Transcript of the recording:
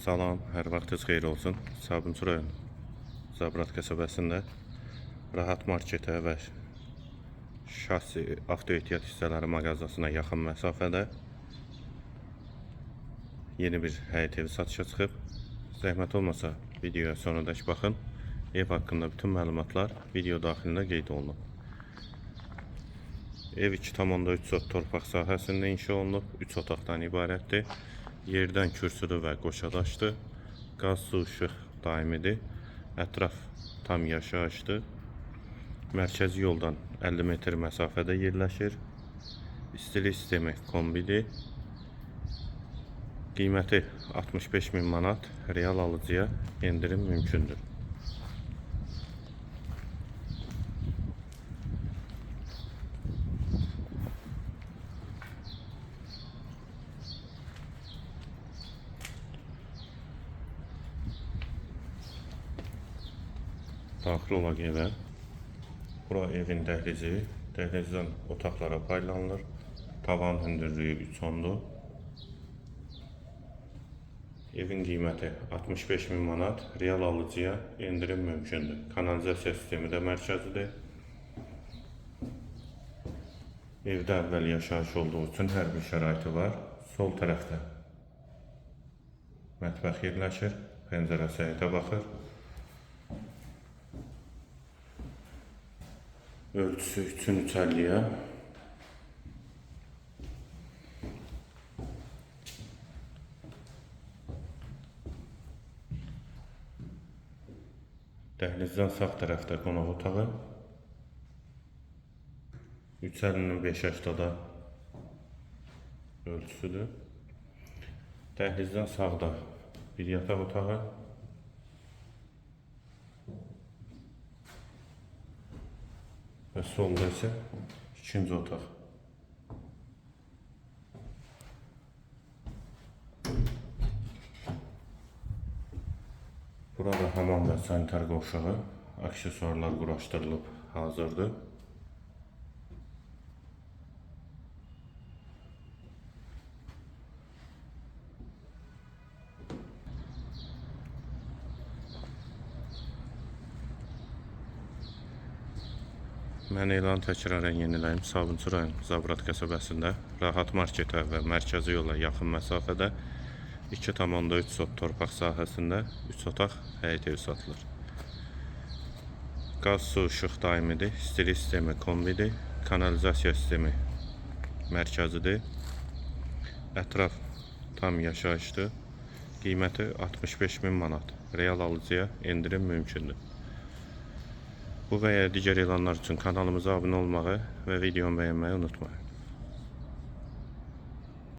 Salam, hər vaxtınız xeyir olsun. Sabunçu rayon Zabrat qəsəbəsində Rahat Marketə və şahsi avto ehtiyat hissələri mağazasına yaxın məsafədə yeni bir həyət evi satışa çıxıb. Zəhmət olmasa videoya sonradakı baxın. Ev haqqında bütün məlumatlar video daxilində qeyd olunub. Ev 2,3 sot torpaq sahəsində inşa olunub, 3 otaqdan ibarətdir. Yerdən kürsülü və qoşadaşdır. Qaz, su, işıq daimidir. Ətraf tam yaşayışdır. Mərkəzi yoldan 50 metr məsafədə yerləşir. İstilik sistemi kombidir. Qiyməti 65 min manat, real alıcıya endirim mümkündür. Daxil olaq evə. Bura evin dəhlizi. Dəhlizdən otaqlara paylanılır. Tavan hündürlüyü 3 ondur. Evin qiyməti 65 min manat. Real alıcıya endirim mümkündür. Kanalizasiya sistemi də mərkəzidir. Evdə əvvəl yaşayış olduğu üçün hər bir şəraiti var. Sol tərəfdə mətbəx yerləşir. Pəncərəsi həyətə baxır. Ölçüsü 3'ün 350'ye. Dəhlizdən sağ tərəfdə qonaq otağı. 350-nin 5-8-da ölçüsüdür. Dəhlizdən sağda bir yataq otağı. Ve solda ise ikinci otaq. Burada hamam və sanitar qovşağı, aksesuarlar quraşdırılıb hazırdır. Mən elan təkrarən yeniləyim. Sabunçu rayon Zabrat qəsəbəsində Rahat marketə və mərkəzi yola yaxın məsafədə 2,3 sot torpaq sahəsində 3 otaq həyət evi satılır. Qaz, su, işıq daimidir. İstilik sistemi kombidir. Kanalizasiya sistemi mərkəzidir. Ətraf tam yaşayışdır. Qiyməti 65 min manat. Real alıcıya endirim mümkündür. Bu və ya digər elanlar üçün kanalımıza abunə olmağı və videomu bəyənməyi unutmayın.